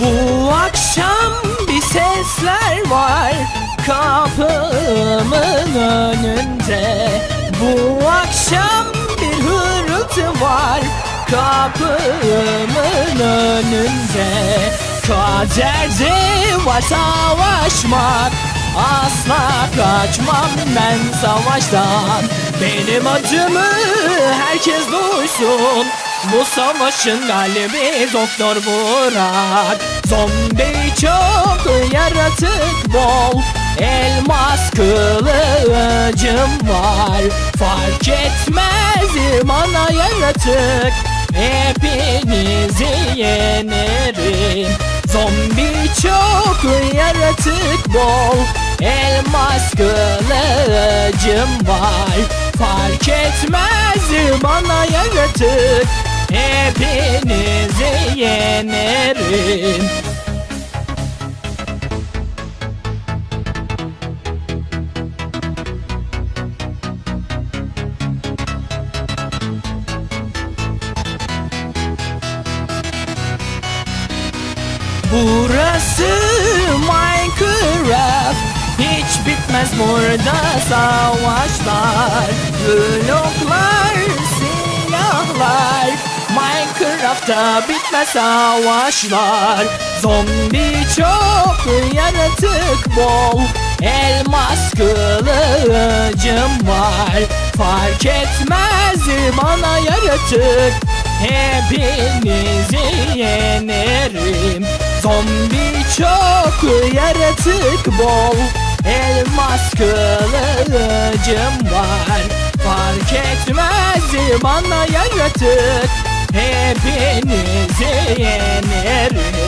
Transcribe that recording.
Bu akşam bir sesler var kapımın önünde. Bu akşam bir hırıltı var kapımın önünde. Kaderde var savaşmak Asla kaçmam ben savaştan. Benim acımı herkes duysun Bu savaşın galibi Doktor Burak Zombi çok yaratık bol Elmas kılıcım var. Fark etmez bana yaratık Hepinizi yenerim. Zombi çok yaratık bol Elmas kılıcım var. Fark etmez bana yaratık Hepinizi yenerim. Burası Minecraft. Hiç bitmez burada savaşlar. Bloklar, Minecraft'ta bitmez savaşlar. Zombi çok yaratık bol Elmas kılıcım var. Fark etmez bana yaratık Hepinizi yenerim. Zombi çok yaratık bol Elmas kılıcım var. Fark etmez bana yaratık Hepinizi yenerim